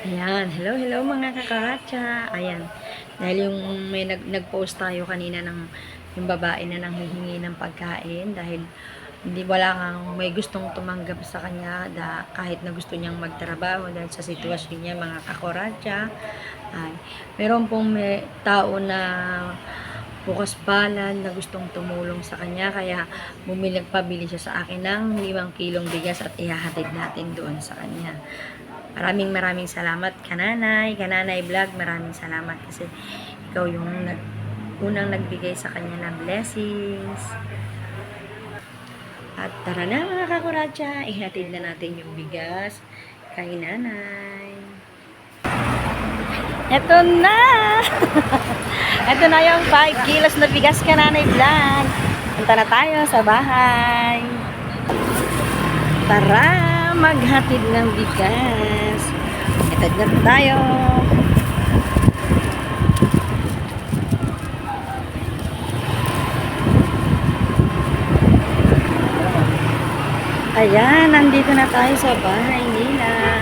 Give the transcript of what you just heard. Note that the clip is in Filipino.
Ayan, hello, hello mga kakaratsa. Ayan, dahil yung may nag, nag-post tayo kanina ng yung babae na nanghihingi ng pagkain dahil hindi wala kang may gustong tumanggap sa kanya da, kahit na gusto niyang magtrabaho dahil sa sitwasyon niya mga kakoratsa. Ay, meron pong may tao na bukas palad na gustong tumulong sa kanya kaya bumili pabili siya sa akin ng 5 kilong bigas at ihahatid natin doon sa kanya. Maraming maraming salamat kananay, kananay vlog, maraming salamat kasi ikaw yung nag, unang nagbigay sa kanya ng blessings. At tara na mga kakuratsa, ihatid na natin yung bigas kay nanay. Ito na! Ito na yung 5 kilos na bigas ka nanay vlog. Punta na tayo sa bahay. Tara, maghatid ng bigas. Hatid na tayo. Ayan, nandito na tayo sa bahay nila.